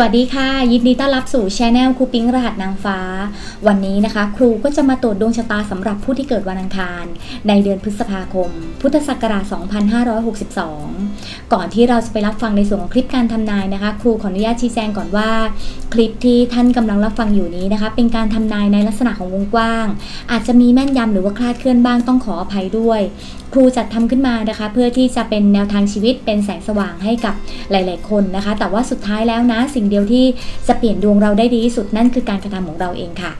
สวัสดีค่ะ ยินดีต้อนรับสู่ช anel ครูปิ๊งรหัสนางฟ้า วันนี้นะคะ ครูก็จะมาตรวจดวงชะตาสำหรับผู้ที่เกิดวันอังคาร ในเดือนพฤษภาคม พุทธศักราช 2562 ก่อนที่เราจะไปรับฟังในส่วนของคลิปการทำนายนะคะ ครูขออนุญาตชี้แจงก่อนว่า คลิปที่ท่านกำลังรับฟังอยู่นี้นะคะ เป็นการทำนายในลักษณะของวงกว้าง อาจจะมีแม่นยำหรือว่าคลาดเคลื่อนบ้างต้องขออภัยด้วย ครูจัดทำขึ้นมานะคะ เพื่อที่จะเป็นแนวทางชีวิตเป็นแสงสว่างให้กับหลาย ๆ คนนะคะ แต่ว่าสุดท้ายแล้วนะสิ่งเดียวที่จะเปลี่ยนดวงเราได้ดีที่สุดนั่นคือการกระทำของเราเองค่ะ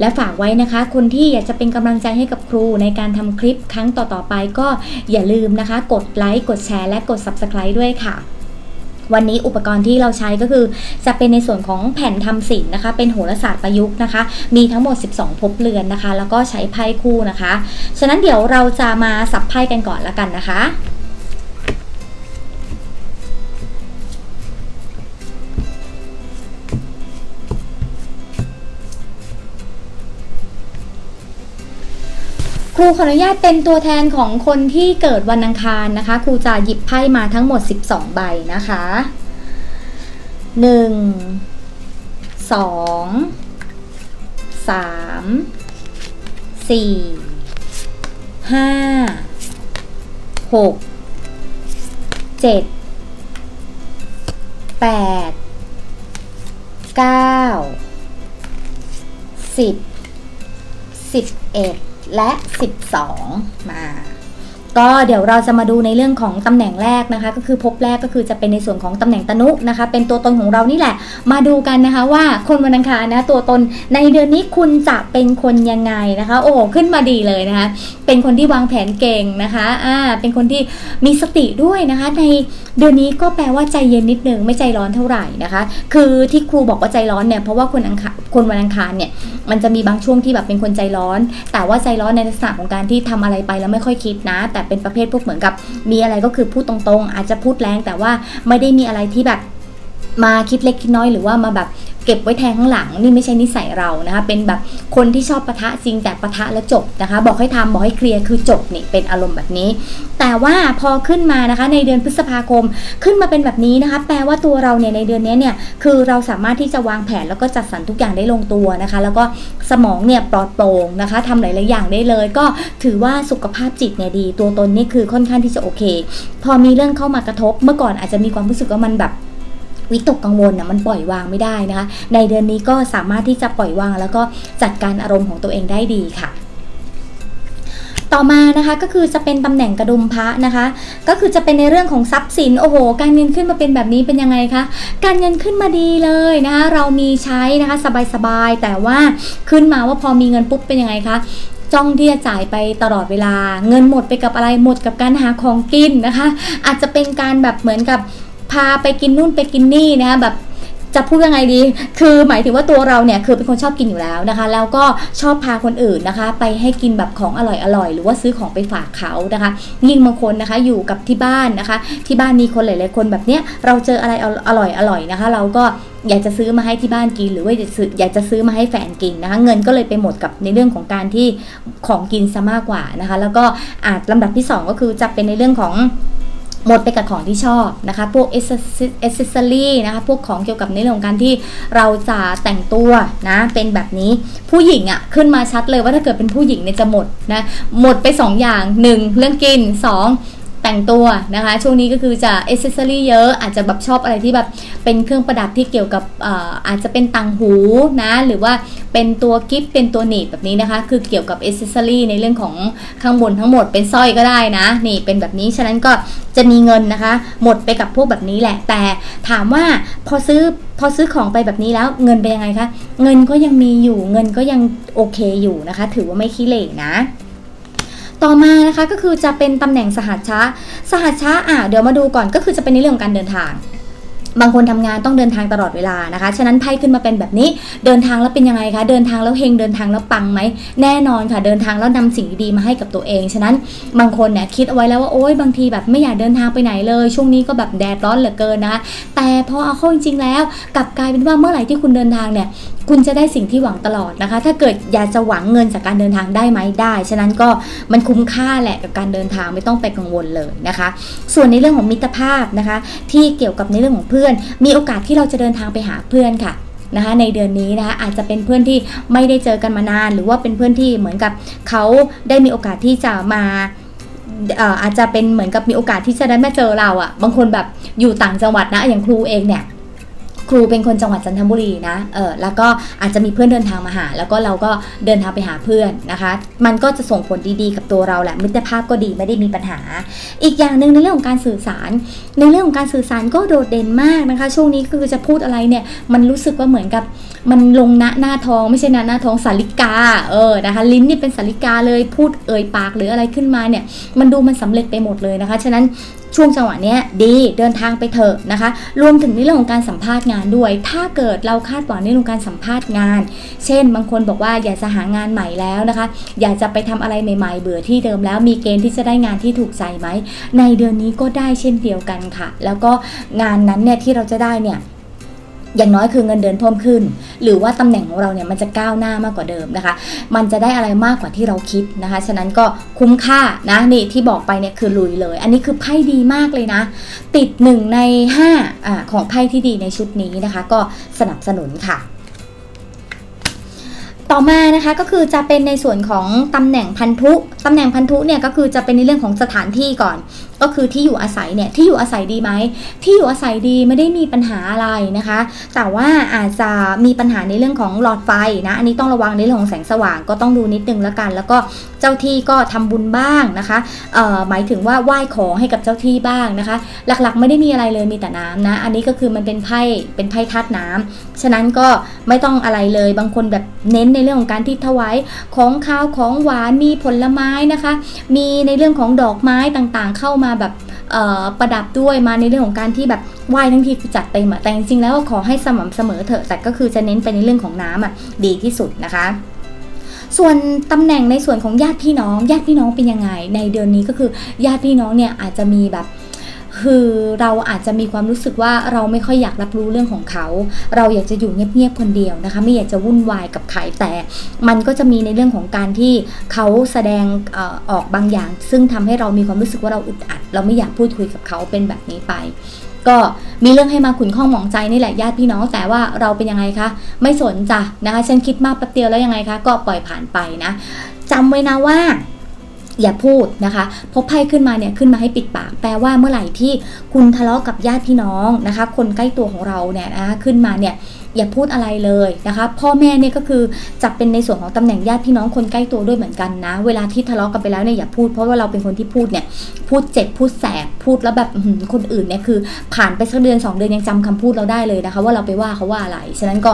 และฝากไว้นะคะ คนที่อยากจะเป็นกำลังใจให้กับครูในการทำคลิปครั้งต่อๆไปก็อย่าลืมนะคะ กดไลค์กดแชร์และกด Subscribe ด้วยค่ะวันนี้อุปกรณ์ที่เราใช้ก็คือจะเป็นในส่วนของแผ่นทำสินนะคะ เป็นโหราศาสตร์ประยุกต์นะคะ มีทั้งหมด 12 ภพเรือนนะคะ แล้วก็ใช้ไพ่คู่นะคะ ฉะนั้นเดี๋ยวเราจะมาสับไพ่กันก่อนละกันนะคะ ครูขออนุญาตเป็นตัวแทนของคนที่เกิดวันอังคารนะคะ ครูจะหยิบไพ่มาทั้งหมด 12 ใบนะคะ 1 2 3 4 5 6 7 8 9 10 11แและ 12 มา ก็เดี๋ยวเราจะมาดูในเรื่องของตำแหน่งแรกนะคะ ก็คือพบแรกก็คือจะเป็นในส่วนของตำแหน่งตนุนะคะ เป็นตัวตนของเรานี่แหละ มาดูกันนะคะว่าคนวันอังคารนะตัวตนในเดือนนี้คุณจะเป็นคนยังไงนะคะ โอ้ขึ้นมาดีเลยนะคะ เป็นคนที่วางแผนเก่งนะคะอ่าเป็นคนที่มีสติด้วยนะคะ ในเดือนนี้ก็แปลว่าใจเย็นนิดนึงไม่ใจร้อนเท่าไหร่นะคะ คือที่ครูบอกว่าใจร้อนเนี่ยเพราะว่าคนอังคารคนวันอังคารเนี่ยมันจะมีบางช่วงที่แบบเป็นคนใจร้อน แต่ว่าใจร้อนในลักษณะของการที่ทำอะไรไปแล้วไม่ค่อยคิดนะ แต่เป็นประเภทพวกเหมือนกับ มีอะไรก็คือพูดตรงๆ อาจจะพูดแรงแต่ว่าไม่ได้มีอะไรที่แบบมาคิดเล็กคิดน้อยหรือว่ามาแบบ เก็บไว้แทงข้างหลังนี่ไม่ใช่นิสัยเรานะคะเป็นแบบคนที่ชอบปะทะจริงแต่ปะทะแล้วจบนะคะ บอกให้ทำบอกให้เคลียร์คือจบนี่เป็นอารมณ์แบบนี้ แต่ว่าพอขึ้นมานะคะในเดือนพฤษภาคมขึ้นมาเป็นแบบนี้นะคะแปลว่าตัวเราเนี่ยในเดือนนี้เนี่ยคือเราสามารถที่จะวางแผนแล้วก็จัดสรรทุกอย่างได้ลงตัวนะคะ แล้วก็สมองเนี่ยปลอดโปร่งนะคะทำหลาย ๆ อย่างได้เลย ก็ถือว่าสุขภาพจิตเนี่ยดี ตัวตนนี่คือค่อนข้างที่จะโอเค พอมีเรื่องเข้ามากระทบ เมื่อก่อนอาจจะมีความรู้สึกว่ามันแบบ วิตกกังวลนะมันปล่อยวางไม่ได้นะคะ ในเดือนนี้ก็สามารถที่จะปล่อยวาง แล้วก็จัดการอารมณ์ของตัวเองได้ดีค่ะต่อมานะคะก็คือจะเป็นตำแหน่งกระดุมพระนะคะ ก็คือจะเป็นในเรื่องของทรัพย์สินโอ้โห การเงินขึ้นมาเป็นแบบนี้เป็นยังไงคะการเงินขึ้นมาดีเลยนะคะเรามีใช้นะคะสบายๆแต่ว่าขึ้นมาว่าพอมีเงินปุ๊บเป็นยังไงคะจ้องที่จะจ่ายไปตลอดเวลา เงินหมดไปกับอะไรหมดกับการหาของกินนะคะ อาจจะเป็นการแบบเหมือนกับ พาไปกินนู่นไปกินนี่นะคะแบบจะพูดยังไงดี คือหมายถึงว่าตัวเราเนี่ยคือเป็นคนชอบกินอยู่แล้วนะคะ แล้วก็ชอบพาคนอื่นนะคะ ไปให้กินแบบของอร่อยๆหรือว่าซื้อของไปฝากเขานะคะ ยิ่งบางคนนะคะอยู่กับที่บ้านนะคะ ที่บ้านมีคนหลายๆคนแบบเนี้ย เราเจออะไรอร่อยอร่อยๆนะคะ เราก็อยากจะซื้อมาให้ที่บ้านกิน หรือว่าอยากจะซื้ออยากจะซื้อมาให้แฟนกินนะคะ เงินก็เลยไปหมดกับในเรื่องของการที่ของกินซะมากกว่านะคะ แล้วก็อาจลำดับที่สองก็คือจะเป็นในเรื่องของ หมดไปกับของที่ชอบนะคะ พวกเอเซอรี่นะคะ พวกของเกี่ยวกับในเรื่องของการที่เราจะแต่งตัวนะ เป็นแบบนี้ ผู้หญิงอะ่ะขึ้นมาชัดเลยว่าถ้าเกิดเป็นผู้หญิงเนี่ยจะหมดนะ หมดไป 2อย่าง 1 เรื่องกิน 2 แต่งตัวนะคะ ช่วงนี้ก็คือจะเอเซอรี่เยอะอาจจะแบบชอบอะไรที่แบบเป็นเครื่องประดับที่เกี่ยวกับอาอาจจะเป็นต่างหูนะหรือว่าเป็นตัวกิฟต์เป็นตัวหนีบแบบนี้นะคะ คือเกี่ยวกับเอเซอรี่ในเรื่องของข้างบนทั้งหมดเป็นสร้อยก็ได้นะ นี่เป็นแบบนี้ฉะนั้นก็จะมีเงินนะคะ หมดไปกับพวกแบบนี้แหละ แต่ถามว่าพอซื้อพอซื้อของไปแบบนี้แล้วเงินเป็นยังไงคะเงินก็ยังมีอยู่เงินก็ยังโอเคอยู่นะคะ ถือว่าไม่ขี้เหร่นะ ต่อมานะคะก็คือจะเป็นตำแหน่งสหัชชะ สหัชชะอะเดี๋ยวมาดูก่อนก็คือจะเป็นในเรื่องของการเดินทาง บางคนทำงานต้องเดินทางตลอดเวลานะคะ ฉะนั้นไพ่ขึ้นมาเป็นแบบนี้ เดินทางแล้วเป็นยังไงคะ เดินทางแล้วเฮงเดินทางแล้วปังไหม แน่นอนค่ะ เดินทางแล้วนำสิ่งดีๆมาให้กับตัวเอง ฉะนั้นบางคนเนี่ยคิดเอาไว้แล้วว่าโอ๊ยบางทีแบบไม่อยากเดินทางไปไหนเลย ช่วงนี้ก็แบบแดดร้อนเหลือเกินนะคะ แต่พอเอาเข้าจริงๆแล้วกลับกลายเป็นว่าเมื่อไหร่ที่คุณเดินทางเนี่ย คุณจะได้สิ่งที่หวังตลอดนะคะ ถ้าเกิดอยากจะหวังเงินจากการเดินทางได้ไหมได้ ฉะนั้นก็มันคุ้มค่าแหละกับการเดินทางไม่ต้องไปกังวลเลยนะคะ ส่วนในเรื่องของมิตรภาพนะคะ ที่เกี่ยวกับในเรื่องของเพื่อน มีโอกาสที่เราจะเดินทางไปหาเพื่อนค่ะนะคะในเดือนนี้นะคะอาจจะเป็นเพื่อนที่ไม่ได้เจอกันมานาน หรือว่าเป็นเพื่อนที่เหมือนกับเขาได้มีโอกาสที่จะมาเอ่ออาจจะเป็นเหมือนกับมีโอกาสที่จะได้มาเจอเราอะ่ะบางคนแบบอยู่ต่างจังหวัดนะอย่างครูเองเนี่ย ครูเป็นคนจังหวัดจันทบุรีนะเออแล้วก็อาจจะมีเพื่อนเดินทางมาหา แล้วก็เราก็เดินทางไปหาเพื่อนนะคะ มันก็จะส่งผลดีๆกับตัวเราแหละมิตรภาพก็ดีไม่ได้มีปัญหา อีกอย่างหนึ่งในเรื่องของการสื่อสาร ในเรื่องของการสื่อสารก็โดดเด่นมากนะคะ ช่วงนี้คือจะพูดอะไรเนี่ยมันรู้สึกว่าเหมือนกับมันลงณหน้าท้องไม่ใช่ณหน้าท้องสาลิกาเออนะคะลิ้นนี่เป็นสาลิกาเลยพูดเอ่ยปากหรืออะไรขึ้นมาเนี่ยมันดูมันสำเร็จไปหมดเลยนะคะ ฉะนั้นช่วงจังหวะเนี้ยดีเดินทางไปเถอะนะคะ รวมถึงในเรื่องของการสัมภาษณ์งานด้วย ถ้าเกิดเราคาดหวังในเรื่องของการสัมภาษณ์งาน เช่น บางคนบอกว่าอยากจะหางานใหม่แล้วนะคะ อยากจะไปทำอะไรใหม่ๆ เบื่อที่เดิมแล้วมีเกณฑ์ที่จะได้งานที่ถูกใจไหมในเดือนนี้ก็ได้เช่นเดียวกันค่ะ แล้วก็งานนั้นเนี่ยที่เราจะได้เนี่ย อย่างน้อยคือเงินเดือนเพิ่มขึ้น หรือว่าตำแหน่งของเราเนี่ยมันจะก้าวหน้ามากกว่าเดิมนะคะ มันจะได้อะไรมากกว่าที่เราคิดนะคะ ฉะนั้นก็คุ้มค่านะนี่ที่บอกไปเนี่ยคือลุยเลย อันนี้คือไพ่ดีมากเลยนะ ติด 1 ใน5อ่าของไพ่ที่ดีในชุดนี้นะคะ ก็สนับสนุนค่ะต่อมานะคะก็คือจะเป็นในส่วนของตำแหน่งพันธุตำแหน่งพันธุเนี่ยก็คือจะเป็นในเรื่องของสถานที่ก่อน ก็คือที่อยู่อาศัยเนี่ยที่อยู่อาศัยดีไหมที่อยู่อาศัยดีไม่ได้มีปัญหาอะไรนะคะ แต่ว่าอาจจะมีปัญหาในเรื่องของหลอดไฟนะอันนี้ต้องระวังในเรื่องของแสงสว่างก็ต้องดูนิดนึงแล้วกัน แล้วก็เจ้าที่ก็ทำบุญบ้างนะคะเอ่อหมายถึงว่าไหว้ของให้กับเจ้าที่บ้างนะคะ หลักๆ ไม่ได้มีอะไรเลยมีแต่น้ำนะ อันนี้ก็คือมันเป็นไพ่เป็นไพ่ธาตุน้ำฉะนั้นก็ไม่ต้องอะไรเลยบางคนแบบเน้นในเรื่องของการที่ถวายของข้าวของหวานมีผลไม้นะคะ มีในเรื่องของดอกไม้ต่างๆ เข้ามาาแบบประดับด้วยมาในเรื่องของการที่แบบไหว้ทั้งทีคือจัดเต็มอะแต่จริงๆแล้วขอให้สม่ำเสมอเถอะแต่ก็คือจะเน้นไปในเรื่องของน้ำอะดีที่สุดนะคะส่วนตำแหน่งในส่วนของญาติพี่น้อง ญาติพี่น้องเป็นยังไง ในเดือนนี้ก็คือญาติพี่น้องเนี่ยอาจจะมีแบบ คือเราอาจจะมีความรู้สึกว่าเราไม่ค่อยอยากรับรู้เรื่องของเขา เราอยากจะอยู่เงียบๆคนเดียวนะคะ ไม่อยากจะวุ่นวายกับใครแต่ มันก็จะมีในเรื่องของการที่เขาแสดงอออกบางอย่าง ซึ่งทำให้เรามีความรู้สึกว่าเราอึดอัด เราไม่อยากพูดคุยกับเขาเป็นแบบนี้ไป ก็มีเรื่องให้มาขุนข้องหมองใจนี่แหละญาติพี่น้องแต่ว่าเราเป็นยังไงคะไม่สนจ้ะนะคะฉันคิดมากแป๊บเดียวแล้วยังไงคะก็ปล่อยผ่านไปนะจำไว้นะว่า อย่าพูดนะคะพราะไพ่ขึ้นมาเนี่ยขึ้นมาให้ปิดปาก แปลว่าเมื่อไหร่ที่คุณทะเลาะกับญาติพี่น้องนะคะ คนใกล้ตัวของเราเนี่ยนะคะขึ้นมาเนี่ยอย่าพูดอะไรเลยนะคะ พ่อแม่เนี่ยก็คือจะเป็นในส่วนของตำแหน่งญาติพี่น้องคนใกล้ตัวด้วยเหมือนกันนะ เวลาที่ทะเลาะกันไปแล้วเนี่ยอย่าพูดเพราะว่าเราเป็นคนที่พูดเนี่ยพูดเจ็บพูดแสบพูดแล้วแบบคนอื่นเนี่ยคือ ผ่านไปสักเดือน 2 เดือนยังจำคำพูดเราได้เลยนะคะ ว่าเราไปว่าเขาว่าอะไรฉะนั้นก็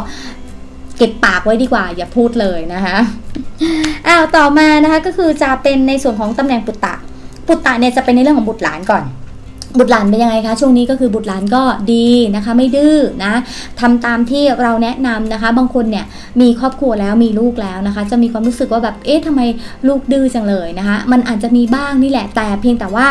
เก็บปากไว้ดีกว่า อย่าพูดเลยนะคะอ้าวต่อมานะคะก็คือจะเป็นในส่วนของตำแหน่งปุตตะปุตตะเนี่ยจะเป็นในเรื่องของบุตรหลานก่อน บุตรหลานเป็นยังไงคะช่วงนี้ก็คือบุตรหลานก็ดีนะคะ ไม่ดื้อนะทำตามที่เราแนะนำนะคะ บางคนเนี่ยมีครอบครัวแล้วมีลูกแล้วนะคะ จะมีความรู้สึกว่าแบบเอ๊ะทำไมลูกดื้อจังเลยนะคะ มันอาจจะมีบ้างนี่แหละแต่เพียงแต่ว่า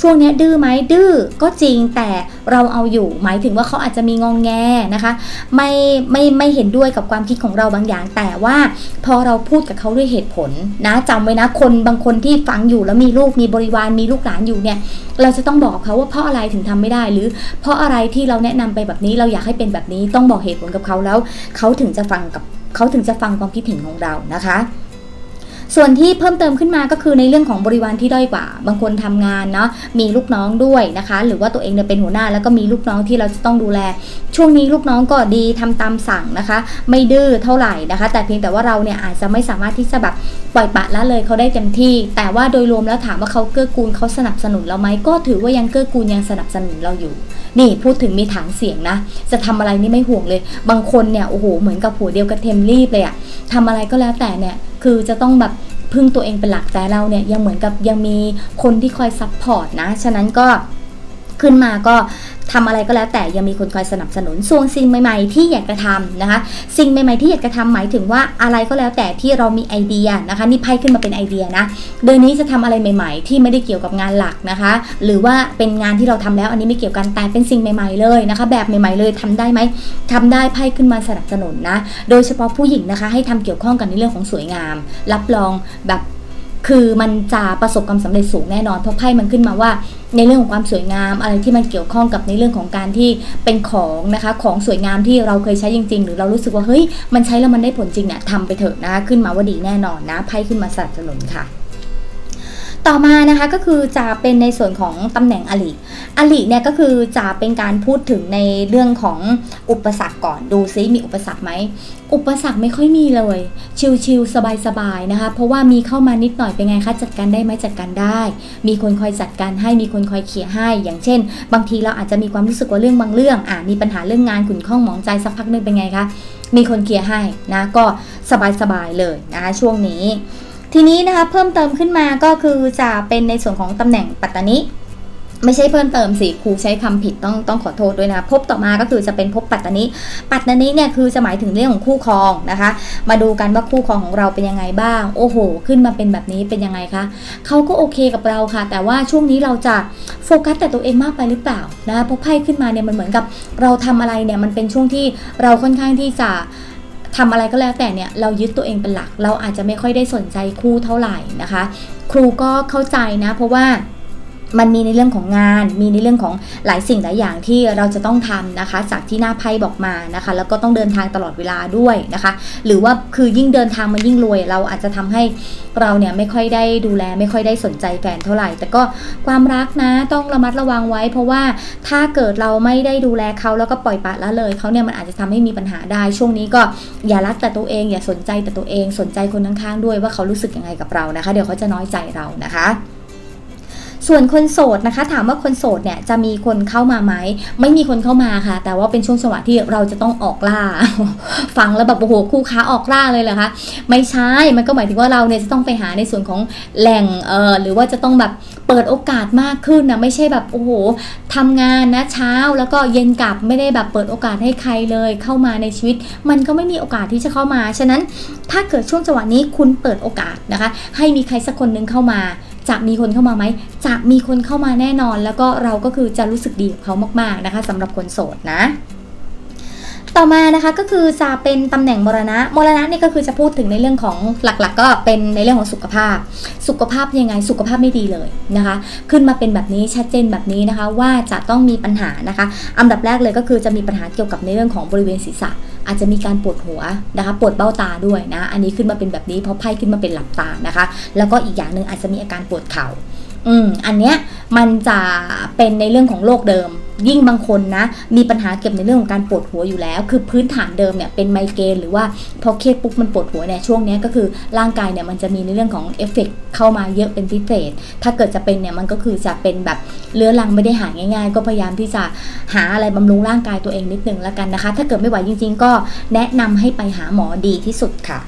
ช่วงนี้ดื้อไหมดื้อก็จริงแต่เราเอาอยู่ หมายถึงว่าเขาอาจจะมีงองแงนะคะ ไม่ไม่ไม่เห็นด้วยกับความคิดของเราบางอย่าง แต่ว่าพอเราพูดกับเขาด้วยเหตุผลนะจำไว้นะคนบางคนที่ฟังอยู่แล้วมีลูกมีบริวารมีลูกหลานอยู่เนี่ย เราจะต้องบอกเขาว่าเพราะอะไรถึงทำไม่ได้ หรือ เพราะอะไรที่เราแนะนำไปแบบนี้เราอยากให้เป็นแบบนี้ต้องบอกเหตุผลกับเขาแล้ว เขาถึงจะฟังกับเขาถึงจะฟังความคิดเห็นของเรานะคะ ส่วนที่เพิ่มเติมขึ้นมาก็คือในเรื่องของบริวารที่ด้อยกว่า บางคนทำงานเนาะมีลูกน้องด้วยนะคะ หรือว่าตัวเองเนี่ยเป็นหัวหน้าแล้วก็มีลูกน้องที่เราจะต้องดูแล ช่วงนี้ลูกน้องก็ดีทำตามสั่งนะคะ ไม่ดื้อเท่าไหร่นะคะ แต่เพียงแต่ว่าเราเนี่ยอาจจะไม่สามารถที่จะแบบปล่อยปะละเลยเขาได้เต็มที่ แต่ว่าโดยรวมแล้วถามว่าเขาเกื้อกูลเขาสนับสนุนเราไหมก็ถือว่ายังเกื้อกูลยังสนับสนุนเราอยู่ นี่พูดถึงมีฐานเสียงนะ จะทำอะไรนี่ไม่ห่วงเลย บางคนเนี่ยโอ้โหเหมือนกับหัวเดียวกับเทมรีบเลยอะทำอะไรก็แล้วแต่เนี่ยคือจะต้องแบบพึ่งตัวเองเป็นหลักแต่เราเนี่ยยังเหมือนกับยังมีคนที่คอยซัพพอร์ตนะ ฉะนั้นก็ ขึ้นมาก็ทำอะไรก็แล้วแต่ยังมีคนคอยสนับสนุนส่วนสิ่งใหม่ๆ ที่อยากจะทำนะคะ สิ่งใหม่ๆที่อยากจะทำหมายถึงว่าอะไรก็แล้วแต่ที่เรามีไอเดียนะคะนี่ไพ่ขึ้นมาเป็นไอเดียนะเดือนนี้จะทำอะไรใหม่ ๆ ที่ไม่ได้เกี่ยวกับงานหลักนะคะ หรือว่าเป็นงานที่เราทำแล้วอันนี้ไม่เกี่ยวกันแต่เป็นสิ่งใหม่ ๆเลยนะคะ แบบใหม่ๆเลยทำได้ไหมทำได้ไพ่ขึ้นมาสนับสนุนนะ โดยเฉพาะผู้หญิงนะคะ ให้ทำเกี่ยวข้องกันในเรื่องของสวยงาม รับรองแบบ คือมันจะประสบความสำเร็จสูงแน่นอนเพราะไพ่มันขึ้นมาว่า ในเรื่องของความสวยงาม อะไรที่มันเกี่ยวข้องกับในเรื่องของการที่เป็นของนะคะ ของสวยงามที่เราเคยใช้จริง ๆ หรือเรารู้สึกว่าเฮ้ยมันใช้แล้วมันได้ผลจริงเนี่ยทำไปเถอะนะคะขึ้นมาว่าดีแน่นอนนะไพ่ขึ้นมาสนับสนุนค่ะ ต่อมานะคะก็คือจะเป็นในส่วนของตำแหน่งอลิอลิเนี่ยก็คือจะเป็นการพูดถึงในเรื่องของอุปสรรคก่อนดูซิมีอุปสรรคไหมอุปสรรคไม่ค่อยมีเลย ชิลๆสบายๆนะคะ เพราะว่ามีเข้ามานิดหน่อยเป็นไงคะจัดการได้ไหมจัดการได้ มีคนคอยจัดการให้มีคนคอยเขี่ยให้ อย่างเช่น บางทีเราอาจจะมีความรู้สึกว่าเรื่องบางเรื่องอ่ามีปัญหาเรื่องงานขุ่นข้องหมองใจสักพักหนึงเป็นไงคะมีคนเคลียให้นะก็สบายๆเลยนะช่วงนี้ ทีนี้นะคะเพิ่มเติมขึ้นมาก็คือจะเป็นในส่วนของตำแหน่งปัตตานิไม่ใช่เพิ่มเติมสิครูใช้คำผิดต้องต้องขอโทษด้วยนะคะพบต่อมาก็คือจะเป็นพบปัตตานิปัตตานิเนี่ยคือจะหมายถึงเรื่องของคู่ครองนะคะ มาดูกันว่าคู่ครองของเราเป็นยังไงบ้าง โอ้โห ขึ้นมาเป็นแบบนี้เป็นยังไงคะเขาก็โอเคกับเราค่ะ แต่ว่าช่วงนี้เราจะโฟกัสแต่ตัวเองมากไปหรือเปล่านะพราะไพ่ขึ้นมาเนี่ยมันเหมือนกับเราทำอะไรเนี่ยมันเป็นช่วงที่เราค่อนข้างที่จะ ทำอะไรก็แล้วแต่เนี่ยเรายึดตัวเองเป็นหลัก เราอาจจะไม่ค่อยได้สนใจครูเท่าไหร่นะคะ ครูก็เข้าใจนะเพราะว่า มันมีในเรื่องของงาน มีในเรื่องของหลายสิ่งหลายอย่างที่เราจะต้องทำนะคะ จากที่หน้าไพ่บอกมานะคะ แล้วก็ต้องเดินทางตลอดเวลาด้วยนะคะ หรือว่าคือยิ่งเดินทางมันยิ่งรวย เราอาจจะทำให้เราเนี่ยไม่ค่อยได้ดูแล ไม่ค่อยได้สนใจแฟนเท่าไหร่ แต่ก็ความรักนะต้องระมัดระวังไว้ เพราะว่าถ้าเกิดเราไม่ได้ดูแลเขาแล้วก็ปล่อยปละละเลยเขาเนี่ยมันอาจจะทำให้มีปัญหาได้ช่วงนี้ก็อย่ารักแต่ตัวเอง อย่าสนใจแต่ตัวเองสนใจคนข้างๆด้วยว่าเขารู้สึกยังไงกับเรานะคะ เดี๋ยวเขาจะน้อยใจเรานะคะ ส่วนคนโสดนะคะ ถามว่าคนโสดเนี่ยจะมีคนเข้ามาไหมไม่มีคนเข้ามาค่ะ แต่ว่าเป็นช่วงจังหวะที่เราจะต้องออกล่า ฟังแล้วแบบโอ้โหคู่ค้าออกล่าเลยเหรอคะไม่ใช่มันก็หมายถึงว่าเราเนี่ยจะต้องไปหาในส่วนของแหล่งเออหรือว่าจะต้องแบบเปิดโอกาสมากขึ้นนะไม่ใช่แบบโอ้โหทำงานนะเช้าแล้วก็เย็นกลับไม่ได้แบบเปิดโอกาสให้ใครเลยเข้ามาในชีวิต มันก็ไม่มีโอกาสที่จะเข้ามา ฉะนั้นถ้าเกิดช่วงจังหวะนี้คุณเปิดโอกาสนะคะ ให้มีใครสักคนนึงเข้ามา จะมีคนเข้ามาไหมจะมีคนเข้ามาแน่นอน แล้วก็เราก็คือจะรู้สึกดีกับเขามากๆนะคะสำหรับคนโสดนะต่อมานะคะก็คือจะเป็นตำแหน่งมรณะ มรณะเนี่ยก็คือจะพูดถึงในเรื่องของหลักๆ ก็เป็นในเรื่องของสุขภาพ สุขภาพยังไงสุขภาพไม่ดีเลยนะคะ ขึ้นมาเป็นแบบนี้ชัดเจนแบบนี้นะคะว่าจะต้องมีปัญหานะคะ อันดับแรกเลยก็คือจะมีปัญหาเกี่ยวกับในเรื่องของบริเวณศีรษะ อาจจะมีการปวดหัวนะคะปวดเบ้าตาด้วยนะ อันนี้ขึ้นมาเป็นแบบนี้เพราะไพ่ขึ้นมาเป็นหลับตานะคะ แล้วก็อีกอย่างหนึ่งอาจจะมีอาการปวดเข่าอืมอันเนี้ยมันจะเป็นในเรื่องของโรคเดิม ยิ่งบางคนนะ มีปัญหาเกี่ยวในเรื่องของการปวดหัวอยู่แล้ว คือพื้นฐานเดิมเนี่ยเป็นไมเกรนหรือว่าพอเครียดปุ๊บมันปวดหัวเนี่ยช่วงนี้ก็คือร่างกายเนี่ยมันจะมีในเรื่องของเอฟเฟกต์เข้ามาเยอะเป็นพิเศษ ถ้าเกิดจะเป็นเนี่ยมันก็คือจะเป็นแบบเรื้อรังไม่ได้หายง่าย ๆ ก็พยายามที่จะหาอะไรบำรุงร่างกายตัวเองนิดนึงแล้วกันนะคะ ถ้าเกิดไม่ไหวจริง ๆ ก็แนะนำให้ไปหาหมอดีที่สุดค่ะ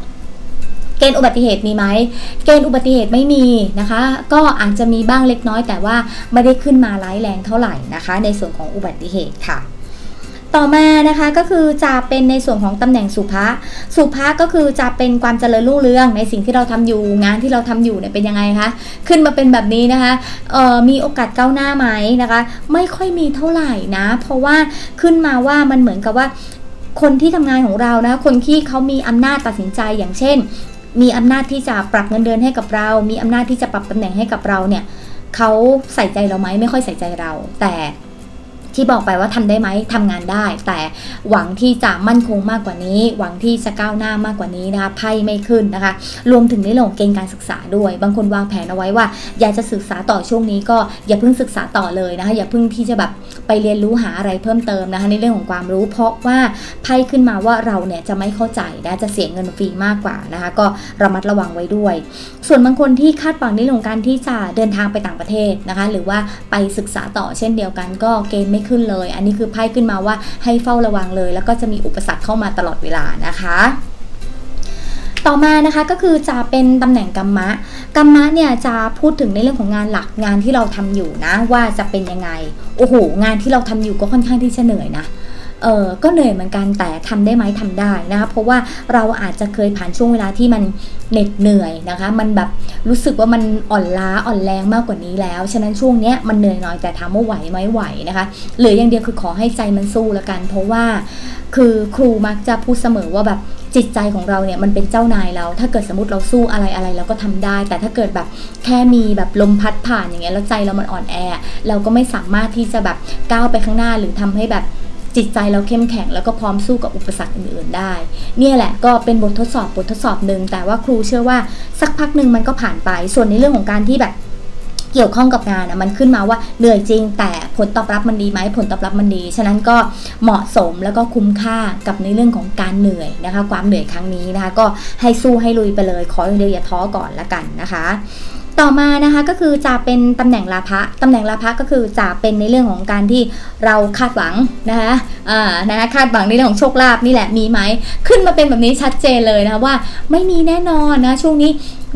เกณฑ์อุบัติเหตุมีไหม เกณฑ์อุบัติเหตุไม่มีนะคะ ก็อาจจะมีบ้างเล็กน้อย แต่ว่าไม่ได้ขึ้นมาร้ายแรงเท่าไหร่นะคะ ในส่วนของอุบัติเหตุค่ะต่อมานะคะก็คือจะเป็นในส่วนของตำแหน่งสุภะสุภะก็คือจะเป็นความเจริญรุ่งเรือง ในสิ่งที่เราทำอยู่งานที่เราทำอยู่เนี่ยเป็นยังไงคะขึ้นมาเป็นแบบนี้นะคะออมีโอกาสก้าวหน้าไหมนะคะ ไม่ค่อยมีเท่าไหร่นะ เพราะว่าขึ้นมาว่ามันเหมือนกับว่าคนที่ทำงานของเรานะ คนที่เขามีอำนาจตัดสินใจอย่างเช่น มีอำนาจที่จะปรับเงินเดือนให้กับเรา มีอำนาจที่จะปรับตำแหน่งให้กับเราเนี่ยเขาใส่ใจเราไหมไม่ค่อยใส่ใจเรา แต่ ที่บอกไปว่าทำได้ไหมทำงานได้ แต่หวังที่จะมั่นคงมากกว่านี้ หวังที่จะก้าวหน้ามากกว่านี้นะคะไพ่ไม่ขึ้นนะคะ รวมถึงในเรื่องของเกณฑ์การศึกษาด้วย บางคนวางแผนเอาไว้ว่า อยากจะศึกษาต่อช่วงนี้ก็อย่าเพิ่งศึกษาต่อเลยนะคะ อย่าเพิ่งที่จะแบบไปเรียนรู้หาอะไรเพิ่มเติมนะคะในเรื่องของความรู้ เพราะว่าไพ่ขึ้นมาว่าเราเนี่ยจะไม่เข้าใจนะจะเสียเงินฟรีมากกว่านะคะ ก็ระมัดระวังไว้ด้วย ส่วนบางคนที่คาดหวังในเรื่องของการที่จะเดินทางไปต่างประเทศนะคะ หรือว่าไปศึกษาต่อเช่นเดียวกันก็เกณฑ์ไม่ขึ้นเลย อันนี้คือไพ่ขึ้นมาว่าให้เฝ้าระวังเลย แล้วก็จะมีอุปสรรคเข้ามาตลอดเวลานะคะต่อมานะคะก็คือจะเป็นตำแหน่งกรรมะกรรมะเนี่ยจะพูดถึงในเรื่องของงานหลักงานที่เราทำอยู่นะว่าจะเป็นยังไงโอ้โหงานที่เราทำอยู่ก็ค่อนข้างที่จะเหนื่อยนะ เออก็เหนื่อยเหมือนกันแต่ทำได้ไหมทำได้นะคะเพราะว่าเราอาจจะเคยผ่านช่วงเวลาที่มันเหน็ดเหนื่อยนะคะ มันแบบรู้สึกว่ามันอ่อนล้าอ่อนแรงมากกว่านี้แล้วฉะนั้นช่วงเนี้ยมันเหนื่อยหน่อยแต่ถามว่าไหวไหมไหวนะคะเหลืออย่างเดียวคือขอให้ใจมันสู้ล้วกัน เพราะว่าคือครูมักจะพูดเสมอว่าแบบจิตใจของเราเนี่ยมันเป็นเจ้านายเรา ถ้าเกิดสมมติเราสู้อะไรอะไรเราก็ทำได้ แต่ถ้าเกิดแบบแค่มีแบบลมพัดผ่านอย่างเงี้ยแล้วใจเรามันอ่อนแอ เราก็ไม่สามารถที่จะแบบก้าวไปข้างหน้าหรือทำให้แบบ จิตใจเราเข้มแข็งแล้วก็พร้อมสู้กับอุปสรรคอื่นๆได้ เนี่ยแหละก็เป็นบททดสอบบททดสอบหนึ่งแต่ว่าครูเชื่อว่าสักพักหนึ่งมันก็ผ่านไป ส่วนในเรื่องของการที่แบบเกี่ยวข้องกับงานอะมันขึ้นมาว่าเหนื่อยจริง แต่ผลตอบรับมันดีไหมผลตอบรับมันดี ฉะนั้นก็เหมาะสมแล้วก็คุ้มค่ากับในเรื่องของการเหนื่อยนะคะ ความเหนื่อยครั้งนี้นะคะ ก็ให้สู้ให้ลุยไปเลยขออย่างเดียวอย่าท้อก่อนละกันนะคะ ต่อมานะคะก็คือจะเป็นตำแหน่งลาภะตำแหน่งลาภะก็คือจะเป็นในเรื่องของการที่เราคาดหวังนะคะอ่านะคะคาดหวังในเรื่องของโชคลาภนี่แหละมีไหมขึ้นมาเป็นแบบนี้ชัดเจนเลยนะคะว่าไม่มีแน่นอนนะช่วงนี้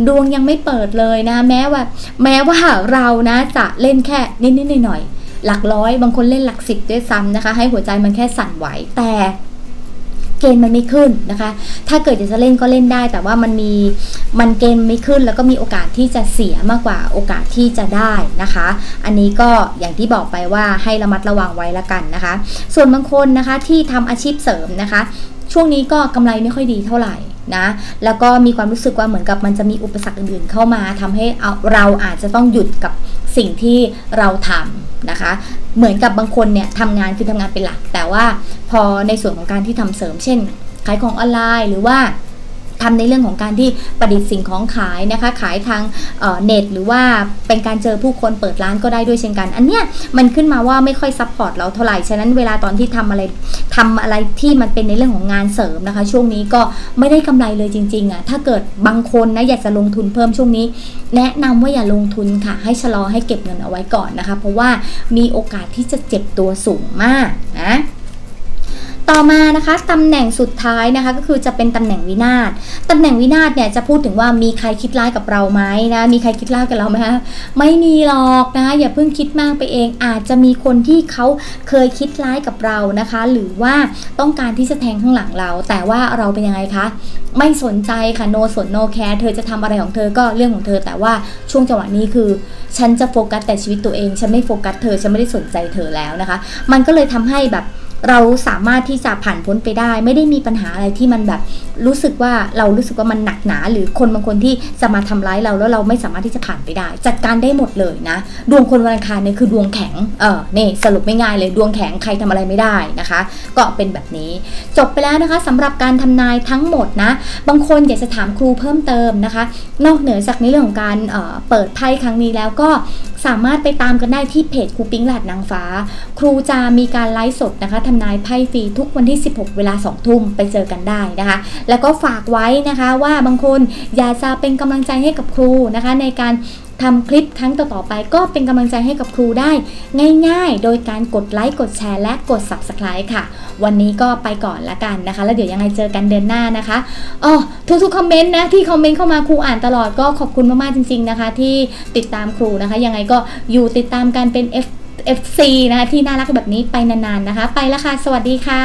ดวงยังไม่เปิดเลยนะแม้ว่า แม้ว่าเรานะจะเล่นแค่นิดๆหน่อยๆหลักร้อย บางคนเล่นหลักสิบด้วยซ้ำนะคะ ให้หัวใจมันแค่สั่นไหวแต่ ณฑ์มันไม่ขึ้นนะคะ ถ้าเกิดจะเล่นก็เล่นได้ แต่ว่ามันมีมันเกณฑ์ไม่ขึ้น แล้วก็มีโอกาสที่จะเสียมากกว่าโอกาสที่จะได้นะคะ อันนี้ก็อย่างที่บอกไปว่าให้ระมัดระวังไว้ละกันนะคะ ส่วนบางคนนะคะที่ทำอาชีพเสริมนะคะ ช่วงนี้ก็กำไรไม่ค่อยดีเท่าไหร่ นะแล้วก็มีความรู้สึกว่าเหมือนกับมันจะมีอุปสรรคอื่นๆเข้ามาทำให้เอาเราอาจจะต้องหยุดกับสิ่งที่เราทำนะคะ เหมือนกับบางคนเนี่ยทำงานคือทำงานเป็นหลัก แต่ว่าพอในส่วนของการที่ทำเสริม เช่นขายของออนไลน์หรือว่า ทำในเรื่องของการที่ประดิษฐ์สิ่งของขายนะคะ ขายทางเน็ตหรือว่าเป็นการเจอผู้คนเปิดร้านก็ได้ด้วยเช่นกัน อันเนี้ยมันขึ้นมาว่าไม่ค่อยซัพพอร์ตเราเท่าไหร่ฉะนั้นเวลาตอนที่ทำอะไรทำอะไรที่มันเป็นในเรื่องของงานเสริมนะคะ ช่วงนี้ก็ไม่ได้กำไรเลยจริงๆอะ่ะถ้าเกิดบางคนนะอยากจะลงทุนเพิ่มช่วงนี้ แนะนำว่าอย่าลงทุนค่ะ ให้ชะลอให้เก็บเงินเอาไว้ก่อนนะคะ เพราะว่ามีโอกาสที่จะเจ็บตัวสูงมากนะ ต่อมานะคะตำแหน่งสุดท้ายนะคะก็คือจะเป็นตำแหน่งวินาศตำแหน่งวินาศเนี่ยจะพูดถึงว่ามีใครคิดร้ายกับเราไหมนะมีใครคิดร้ายกับเราไหมคะไม่มีหรอกนะอย่าเพิ่งคิดมากไปเอง อาจจะมีคนที่เขาเคยคิดร้ายกับเรานะคะ หรือว่าต้องการที่จะแทงข้างหลังเรา แต่ว่าเราเป็นยังไงคะไม่สนใจค่ะโนสนโนแคร์เธอจะทำอะไรของเธอก็เรื่องของเธอ แต่ว่าช่วงจังหวะนี้คือ ฉันจะโฟกัสแต่ชีวิตตัวเอง ฉันไม่โฟกัสเธอฉันไม่ได้สนใจเธอแล้วนะคะ มันก็เลยทำให้แบบ เราสามารถที่จะผ่านพ้นไปได้ ไม่ได้มีปัญหาอะไรที่มันแบบรู้สึกว่าเรารู้สึกว่ามันหนักหนา หรือคนบางคนที่จะมาทำร้ายเราแล้วเราไม่สามารถที่จะผ่านไปได้ จัดการได้หมดเลยนะ ดวงคนวันอังคารเนี่ยคือดวงแข็งเออเนี่สรุปไม่ง่ายเลยดวงแข็งใครทำอะไรไม่ได้นะคะ ก็เป็นแบบนี้ จบไปแล้วนะคะสำหรับการทำนายทั้งหมดนะ บางคนอยากจะถามครูเพิ่มเติมนะคะ นอกเหนือจากในเรื่องของการเเปิดไพ่ครั้งนี้แล้วก็สามารถไปตามกันได้ที่เพจครูปิ้งหลาดนางฟ้า ครูจะมีการไลฟ์สดนะคะทำนายไพ่ฟรีทุกวันที่ 16 เวลา 2 ทุ่มไปเจอกันได้นะคะ แล้วก็ฝากไว้นะคะว่าบางคนอยากจะเป็นกำลังใจให้กับครูนะคะ ในการทำคลิปครั้งต่อๆไปก็เป็นกำลังใจให้กับครูได้ ง่าย ๆ โดยการกดไลค์กดแชร์และกด subscribe ค่ะ วันนี้ก็ไปก่อนละกันนะคะ แล้วเดี๋ยวยังไงเจอกันเดือนหน้านะคะอ๋อทุกๆคอมเมนต์นะที่คอมเมนต์เข้ามาครูอ่านตลอดก็ขอบคุณมากๆจริง ๆนะคะ ที่ติดตามครูนะคะ ยังไงก็อยู่ติดตามกันเป็น F FC นะคะที่น่ารักแบบนี้ไปนานๆนะคะ ไปแล้วค่ะ สวัสดีค่ะ